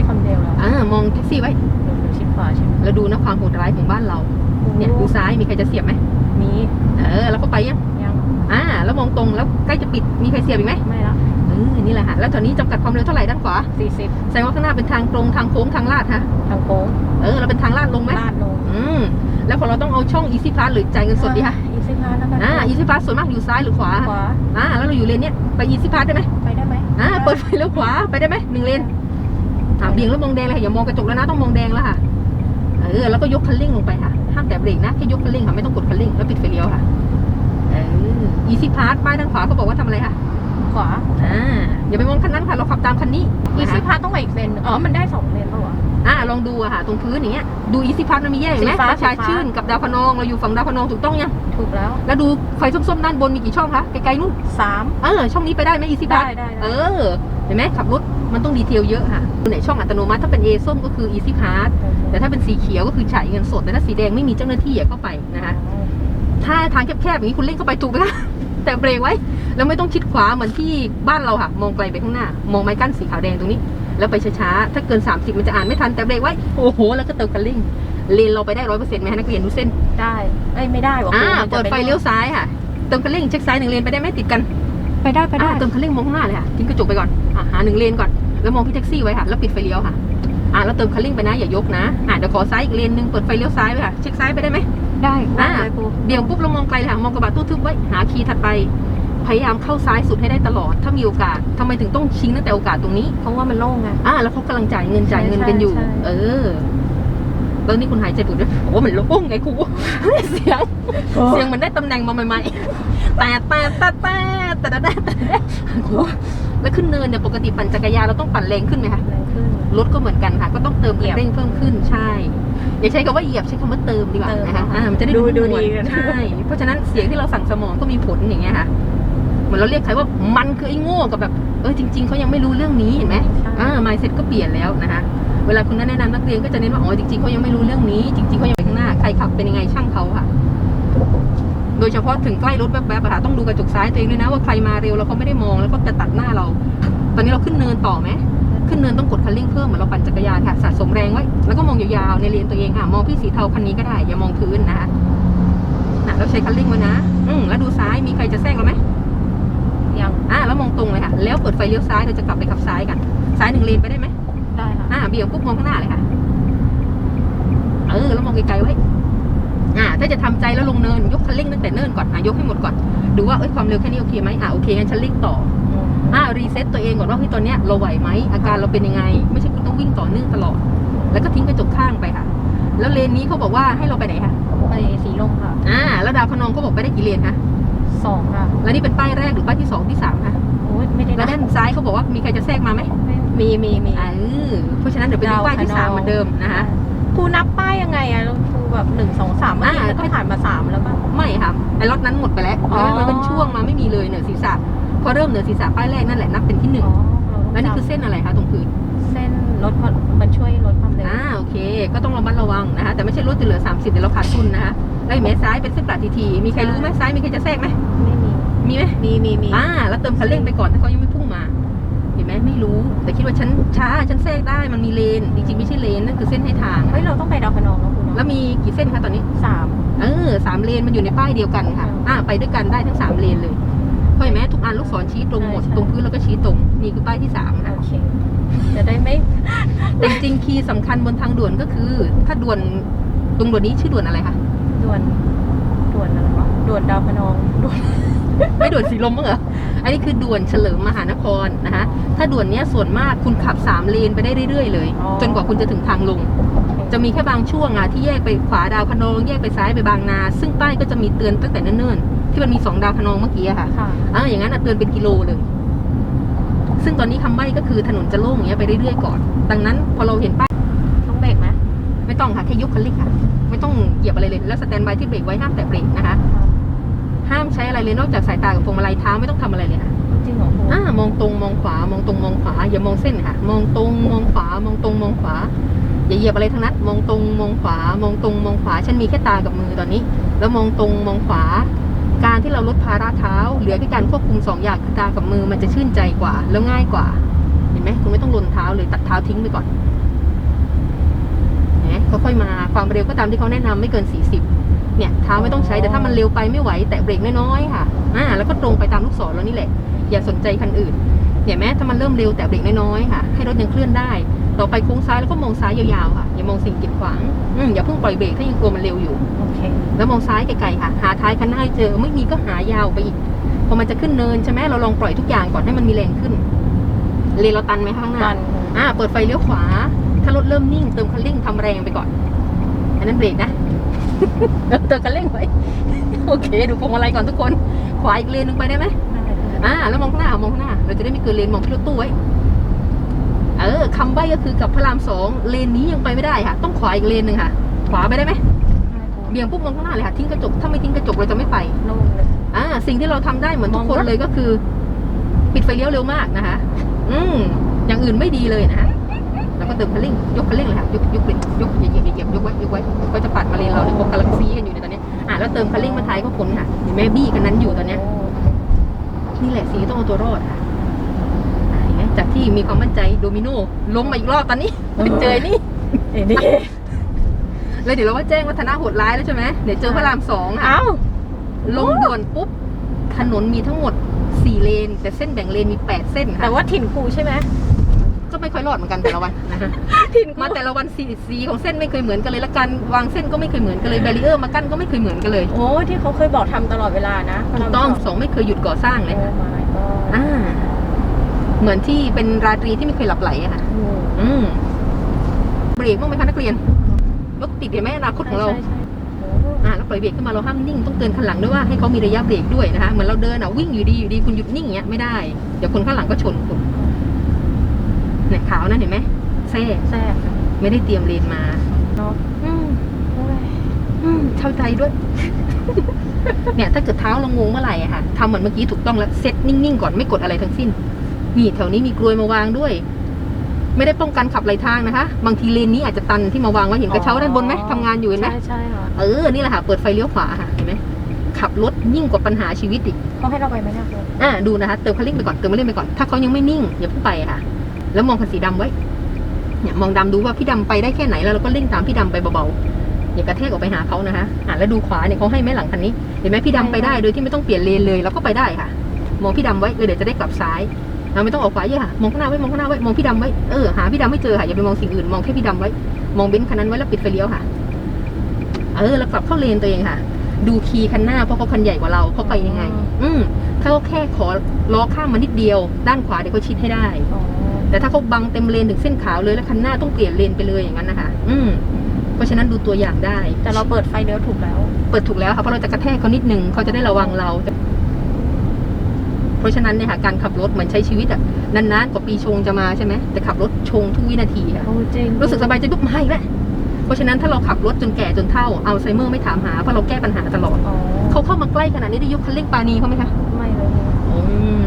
ว้คำเดียวแล้วอ่ามองแท็กซี่ไว้เดี๋ยวเดี๋ยวชิดขวาใช่ไหมแล้วดูนะความโหดร้ายของบ้านเรา เนี่ยดูซ้ายมีใครจะเสียบไหมมีเออแล้วก็ไปยังยังอ่าแล้วมองตรงแล้วใกล้จะปิดมีใครเสียบอีกไหมไม่ละเออนี่แหละฮะแล้วตอนนี้จำกัดความเร็วเท่าไหร่ด้านขวาสี่สิบแสดงว่าข้างหน้าเป็นทางตรงทางโค้งทางลาดฮะทางโค้งเออเราเป็นทางลาดลงไหมลาดลงอืมแล้วพอเราต้องเอาช่อง easy pass หรือจ่ายเงินสดดีฮะอีกสิบล้านแล้วกันอ่า easy pass ส่วนมากอยู่ซ้ายหรือขวาขวาอ่าแล้วเราอยู่เลนเนี้ยไป easy pass ได้ไหมไปได้ไหมอ่าเปิดไฟเลี้ยวขวาไปได้ไหมหนึ่งเลน อ่าเบี่ยงแล้วมองแดงเลยค่ะอย่ามองกระจกแล้วนะต้องมองแดงแล้วค่ะเออแล้วก็ยกคันเร่งลงไปค่ะห้ามแตะเบรกนะแค่ยกคันเร่งค่ะไม่ต้องกดคันเร่งแล้วปิดไฟเลี้ยวค่ะเออ easy pass ป้ายด้านขวาเขาบอกว่าทำอะไรค่ะ ขวาอ่าอย่าไปมองคันนั้นค่ะเราขับตามคันนี้อีนะสิคะพาต้องไปอีกเลนหนึ่งอ๋อมันได้สองเลนปะวะ อ่าลองดูอะค่ะตรงพื้นอย่างเงี้ยดู easy pass มันมีแยกเห็นไหมสีฟ้าประชาสีฟ้า ชื่นกับดาวพะนองเราอยู่ฝั่งดาวพะนองถูกต้องยังถูกแล้วแล้วดูไฟส้มๆด้านบนมีกี่ช่องคะไกลๆนู่นสาม เออช่องนี้ไปได้ไหม easy ได้ pass ได้ เอได้อเห็นไหมขับรถมันต้องดีเทลเยอะค่ะไหนช่องอัตโนมัติถ้าเป็น A ส้มก็คือ easy pass แต่ถ้าเป็นสีเขียวก็คือจ่ายเงินสดแต่ถ้าสีแดงไม่มีเจ้าหน้าที่อย่าเข้าไปนะคะ ถ้าทางแคบๆอย่างนี้คุณเล่นเข้าไปถูกไหมคะ แต่เบรกไว้ แล้วไม่ต้องชิดขวาเหมือนที่บ้านเราค่ะ มองไกลไปข้างหน้า มองไม้กั้นสีขาวแดงตรงนี้ แล้วไปช้าๆ ถ้าเกิน 30 มันจะอ่านไม่ทันแต่เบรกไว้ โอ้โห แล้วก็เติมคันเร่งเลนเราไปได้ร้อยเปอร์เซ็นต์ไหมคะนักเรียนดูเส้นได้เอ้ยไม่ได้วะอ่าครูมันจะเปิดไฟเลี้ยวซ้ายค่ะ เติมคันเร่งเช็คซ้ายหนึ่งเลนไปได้ไหมติดกันไปได้ไปได้อ่าเติมคันเร่งมองข้างหน้าเลยค่ะทิ้งกระจกไปก่อนอ่าหาหนึ่งเลนก่อนแล้วมองพี่แท็กซี่ไว้ค่ะแล้วปิดไฟเลี้ยวค่ะอ่าแล้วเติมคันเร่งไปนะอย่ายกนะอ่าเดี๋ยวขอซ้ายอีกเลนหนึ่งเปิดไฟเลี้ยวซ้ายไว้ค่ะเช็คซ้ายไปได้ไหมได้อ่าได้เลยครูเบี่ยงปุ๊บเรามองไกลเลยค่ะมองกระบะตู้ทึบไว้หาคีย์ถัดไป พยายามเข้าซ้ายสุดให้ได้ตลอด ถ้ามีโอกาสทำไมถึงต้องชิงตั้งแต่โอกาสตรงนี้ เพราะว่ามันโล่งไงอ่าแล้วเขากำลังจ่ายเงินจ่ายเงินกันอยู่ ใช่ใช่ เออ แล้วนี่คุณหายใจปุดด้วยโอ้มันโล่งไงครู เสียง เสียงเหมือนได้ตำแหน่งมาใหม่ๆแต่แต่แต่แต่แต่แต่แต่แต่โอ้โหแล้วขึ้นเนินเนี่ยปกติปั่นจักรยานเราต้องปั่นแรงขึ้นไหมคะ แรงขึ้น รถก็เหมือนกันค่ะ ก็ต้องเติมเหยียบ เร่งเพิ่มขึ้นใช่ อย่าใช้คำว่าเหยียบใช้คำว่าเติมดีกว่าเติมนะคะค่ะอ่ามันจะได้ดูดูนวลดีกัน ใช่ เพราะฉะนั้นเสียงที่เราสั่งสมองก็มีผลอย่างเงี้ยค่ะ เหมือนเราเรียกใครว่ามันคือไอ้โง่กับแบบเออจริง ๆเขายังไม่รู้เรื่องนี้เห็นไหมใช่อ่า mindset ก็เปลี่ยนแล้วนะคะเวลาคุณแนะนำนักเรียนก็จะเน้นว่าอ๋อจริงๆเขายังไม่รู้เรื่องนี้ จริงๆเขายังไปข้างหน้าใครขับเป็นยังไงช่างเขาค่ะ โดยเฉพาะถึงใกล้รถแวบๆอะค่ะต้องดูกระจกซ้ายตัวเองด้วยนะว่าใครมาเร็วแล้วเขาไม่ได้มองแล้วก็จะตัดหน้าเรา ตอนนี้เราขึ้นเนินต่อไหมขึ้นเนินต้องกดคันเร่งเพิ่มเหมือนเราปั่นจักรยานค่ะสะสมแรงไว้แล้วก็มองยาวๆในเลนตัวเองค่ะ มองพี่สีเทาคันนี้ก็ได้ อย่ามองพื้นนะคะอะเราใช้คันเร่งไว้นะ อืมแล้วดู ดไฟเลี้ยวซ้ายเราจะกลับไปขับซ้ายกัน ซ้ายหนึ่งเลนไปได้ไหมได้ค่ะอ่าเบี่ยงปุ๊บมองข้างหน้าเลยค่ะ เออแล้วมองไกลๆไว้อ่าถ้าจะทำใจแล้วลงเนินยกคันเร่งตั้งแต่เนินก่อนอะยกให้หมดก่อนดูว่าเอ้ยความเร็วแค่นี้โอเคไหมอ่าโอเคงั้นฉันเร่งต่ออ่ารีเซ็ตตัวเองก่อนว่าเฮ้ยตอนเนี้ยเราไหวไหมอาการเราเป็นยังไง ไม่ใช่คุณต้องวิ่งต่อเนื่องตลอด แล้วก็ทิ้งกระจกข้างไปค่ะ แล้วเลนนี้เขาบอกว่าให้เราไปไหนคะไปสีลมค่ะอ่าแล้วดาวพนองเขาบอกไปได้กี่เลนคะสองค่ะแล้วนี่เป็นป้ายแรกหรือป้ายที่สองที่สามคะโอ้ย ไม่ได้แล้วนะด้านซ้ายเขาบอกว่ามีใครจะแทรกมาไหมมีมีมี เออเพราะฉะนั้นเดี๋ยวไปดูป้ายที่สามเหมือนเดิมนะคะครูนับป้ายยังไงอะครูแบบหนึ่งสองสามเมื่อกี้อ่าแล้วก็ผ่านมาสามแล้วป่ะ ไม่ค่ะไอ้ล็อตนั้นหมดไปแล้วอ๋อมันเป็นช่วงมาไม่มีเลยเหนือศีรษะพอเริ่มเหนือศีรษะป้ายแรกนั่นแหละนับเป็นที่หนึ่งอ๋อแล้วนี่คือเส้นอะไรคะตรงพื้นเส้นลดความมันช่วยลดความเร็วอ่าโอเค ก็ต้องระมัดระวังนะคะแต่ไม่ใช่รถจะเหลือ 30 เดี๋ยวเราขาดทุนนะคะแล้วเห็นไหมซ้ายเป็นเส้นปลาทีทีมีใครรู้ไหมซ้ายมีใครจะแทรกไหมไม่ มีมีไหมมีมีมีอ่าแล้วเติมคันเร่งไปก่อนถ้าเขายังไม่พุ่งมา เห็นไหมไม่รู้ แต่คิดว่าฉันช้าฉันแทรกได้มันมีเลน จริงๆไม่ใช่เลนนั่นคือเส้นให้ทาง เฮ้ยเราต้องไปดาวคะนองแล้วครูแล้เนาะวมีกี่เส้นคะตอนนี้สามเออสามเลนมันอยู่ในป้ายเดียวกันค่ะ อ่าไปด้วยกันได้ทั้งสามเลนเลยเพราะเห็นไหมทุกอันลูกศรชี้ตรงหมดตรงพื้นแล้วก็ชี้ตรงนี่คือป้ายที่สามค่ะโอเคจะได้ไม่แต่จริงๆคีย์สำคัญบนทางด่วนก็คือ ถ้าด่วนตรงด่วนนี้ชื่อด่วนอะไรคะด่วน ด่วนอะไรวะด่วนดาวคะนองด่วน ไม่ด่วนสีลมมั้งเหรอ อันนี้คือด่วนเฉลิมมหานครนะคะ ถ้าด่วนเนี้ยส่วนมากคุณขับสามเลนไปได้เรื่อยๆเลย อ๋อ จนกว่าคุณจะถึงทางลง จะมีแค่บางช่วงอะที่แยกไปขวาดาวคะนอง แยกไปซ้ายไปบางนา ซึ่งป้ายก็จะมีเตือนตั้งแต่เนิ่นๆ ที่มันมีสองดาวคะนองเมื่อกี้อะค่ะ ค่ะอ่าอย่างนั้นอะเตือนเป็นกิโลเลย ซึ่งตอนนี้คำใบ้ก็คือถนนจะโล่งอย่างเงี้ยไปเรื่อยๆก่อน ดังนั้นพอเราเห็นป้าย ต้องเบรกไหม ไม่ต้องค่ะแค่ยกคันเร่งค่ะ ไม่ต้องเหยียบอะไรเลย แล้วสแตนบายที่เบรกไว้ห้ามแตะเบรกนะคะห้ามใช้อะไรเลยนอกจากสายตากับพวงมาลัยเท้าไม่ต้องทำอะไรเลยค่ะจริงเหรอครูอ่ามองตรงมองขวามองตรงมองขวาอย่ามองเส้นค่ะ มองตรงมองขวามองตรงมองขวาอย่าเหยียบอะไรทั้งนั้นมองตรงมองขวามองตรงมองขวาฉันมีแค่ตากับมือตอนนี้ แล้วมองตรงมองขวา การที่เราลดภาระเท้า เหลือแค่การควบคุมสองอย่างคือตากับมือมันจะชื่นใจกว่า แล้วง่ายกว่า เห็นไหมคุณไม่ต้องลนเท้าเลยตัดเท้าทิ้งไปก่อนเห็นไหม ค่อยๆมา ความเร็วก็ตามที่เขาแนะนำไม่เกิน 40 เนี่ยเท้าไม่ต้องใช้แต่ถ้ามันเร็วไปไม่ไหว แตะเบรกน้อยๆค่ะอ่าแล้วก็ตรงไปตามลูกศรแล้วนี่แหละ อย่าสนใจคันอื่นเห็นไหมถ้ามันเริ่มเร็วแตะเบรกน้อยๆค่ะ ให้รถยังเคลื่อนได้ ต่อไปโค้งซ้ายแล้วก็มองซ้ายยาวๆค่ะ อย่ามองสิ่งกีดขวางอืมอย่าเพิ่งปล่อยเบรกถ้ายังกลัวมันเร็วอยู่โอเคแล้วมองซ้ายไกลๆค่ะ หาท้ายคันหน้าให้เจอไม่มีก็หายาวไปอีกพอมันจะขึ้นเนินใช่ไหมเราลองปล่อยทุกอย่างก่อนให้มันมีแรงขึ้นเลนเราตันไหมข้างหน้าตันอ่าเปิดไฟเลี้ยวขวาถ้ารถเริ่มนิ่งเติมคันเร่งทำแรงไปก่อน อันนั้นเบรกนะเติมคันเร่งไว้โอเค ดูพวงมาลัยก่อนทุกคน ขวาอีกเลนหนึงไปได้ไหมอ่า แล้วมองข้างหน้ามองข้างหน้า เราจะได้ไม่เกินเลนมองที่รถตู้ไว้ เออคำใบ้ก็คือกับพระรามสองเลนนี้ยังไปไม่ได้ค่ะ ต้องขวาอีกเลนหนึ่งค่ะ ขวาไปได้ไหมเบี่ยงปุ๊บมองข้างหน้าเลยค่ะ ทิ้งกระจก ถ้าไม่ทิ้งกระจกเราจะไม่ไปโล่งเลยอ่า สิ่งที่เราทำได้เหมือนทุกคนมองรถเลยก็คือ ปิดไฟเลี้ยวเร็วมากนะคะ อืมอย่างอื่นไม่ดีเลยนะคะแล้ว ก็เติมคันเร่งยกคันเร่งเลยค่ะยกยกเลยยกอย่าเหยียบอย่าเหยียบยกไว้ยกไว้ก็จะปัดมาเลนเราเนี่ยพวกกำลังซีกันอยู่ในตอนเนี้ยอ่าแล้วเติมคันเร่งมาท้ายก็พ้นค่ะเห็นไหมบี้กันนั้นอยู่ตอนเนี้ยนี่แหละสิ่งที่ต้องเอาตัวรอดค่ะอ่าเห็นไหมจากที่มีความมั่นใจโดมิโนล้มมาอีกรอบตอนนี้เออเจอนี่เอ็นี่เลยเดี๋ยวเราว่าแจ้งวัฒนะโหดร้ายแล้วใช่ไหมเดี๋ยวเจอพระรามสองอะเอ้าลงด่วนปุ๊บถนนมีทั้งหมด4เลน แต่เส้นแบ่งเลนมี8เส้นแต่ค่ะว่าถิ่นครูใช่ไหม ก็ไม่ค่อยรอดเหมือนกันแต่ละวันนะคะถิ่นครูมาแต่ละวันสีสีของเส้นไม่เคยเหมือนกันเลยและการวางเส้นก็ไม่เคยเหมือนกันเลยแบรีเออร์มากั้นก็ไม่เคยเหมือนกันเลยโอ้ที่เขาเคยบอกทำตลอดเวลานะถูกต้องสองไม่เคยหยุดก่อสร้างเลยโอ้ค่ะ my god อ่าเหมือนที่เป็นราตรีที่ไม่เคยหลับไหลอะค่ะอืมอืมเบรกบ้างไหมคะนักเรียนรถติดเห็นไหมอนาคตของเราใช่ใช่โอ้อ่าแล้วปล่อยเบรกขึ้นมาเราห้ามนิ่งต้องเตือนคันหลังด้วยว่าให้เขามีระยะเบรกด้วยนะคะเหมือนเราเดินอะวิ่งอยู่ดีอยู่ดีคุณหยุดนิ่งอย่างเงี้ยไม่ได้เดี๋ยวคนข้างหลังก็ชนคุณ เนี่ยขาวนั่นเห็นไหมแซ่แซ่บไม่ได้เตรียมเลนมาเนาะอืมโอ้ยอืมเข้าใจด้วย เนี่ยถ้าเกิดเท้าเรางงเมื่อไหร่อะค่ะทำเหมือนเมื่อกี้ถูกต้องแล้วเซ็ตนิ่งๆก่อนไม่กดอะไรทั้งสิ้น นี่แถวนี้มีกลวยมาวางด้วย ไม่ได้ป้องกันขับไหลทางนะคะ บางทีเลนนี้อาจจะตันที่มาวางไว้เห็นกระเช้าด้านบนไหมทำงานอยู่เห็นไหมใช่ใช่ค่ะเออนี่แหละค่ะเปิดไฟเลี้ยวขวาค่ะเห็นไหมขับรถยิ่งกว่าปัญหาชีวิตอีกเขาให้เราไปไหมเนี่ยครูอ่าดูนะคะเติมคันเร่งไปก่อนเติมคันเร่งไปก่อนถ้าเขายังไม่นิ่งอย่าเพิ่งไปค่ะ แล้วมองคันสีดำไว้ เนี่ยมองดำดูว่าพี่ดำไปได้แค่ไหนแล้วเราก็เร่งตามพี่ดำไปเบาๆอย่ากระแทกออกไปหาเขานะคะอ่าแล้วดูขวาเนี่ยเขาให้ไหมหลังคันนี้เห็นไหมพี่ดำไปได้โดยที่ไม่ต้องเปลี่ยนเลนเลยเราก็ไปได้ค่ะ มองพี่ดำไว้เลยเดี๋ยวจะได้กลับซ้ายเราไม่ต้องออกขวาเยอะค่ะมองข้างหน้าไว้มองข้างหน้าไว้มองพี่ดำไว้เออหาพี่ดำไม่เจอค่ะอย่าไปมองสิ่งอื่นมองแค่พี่ดำไว้ มองเบนซ์คันนั้นไว้แล้วปิดไฟเลี้ยวค่ะ เออแล้วกลับเข้าเลนตัวเองค่ะ ดูคีย์คันหน้าเพราะเขาคันใหญ่กว่าเราเขาไปยังไง อืมถ้าเขาแค่ขอล้อข้ามมานิดเดียว ด้านขวาเดี๋ยวเขาชิดให้ได้อ๋อ แต่ถ้าเขาบังเต็มเลนถึงเส้นขาวเลยแล้วคันหน้าต้องเปลี่ยนเลนไปเลยอย่างนั้นนะคะ อืมเพราะฉะนั้นดูตัวอย่างได้ แต่เราเปิดไฟเลี้ยวถูกแล้ว เปิดถูกแล้วค่ะเพราะเราจะกระแทกเขานิดนึงเขาจะได้ระวังเรา เพราะฉะนั้นเนี่ยค่ะการขับรถเหมือนใช้ชีวิตอะนานๆกว่าปีชงจะมาใช่ไหมแต่ขับรถชงทุกวินาทีค่ะโอ้จริงรู้สึกสบายใจปุ๊บไม่แล้วเพราะฉะนั้นถ้าเราขับรถจนแก่จนเฒ่าอัลไซเมอร์ไม่ถามหาเพราะเราแก้ปัญหาตลอดอ๋อเขาเข้ามาใกล้ขนาดนี้ได้ยกคันเร่งปานีเขาไหมคะไม่เลยอืม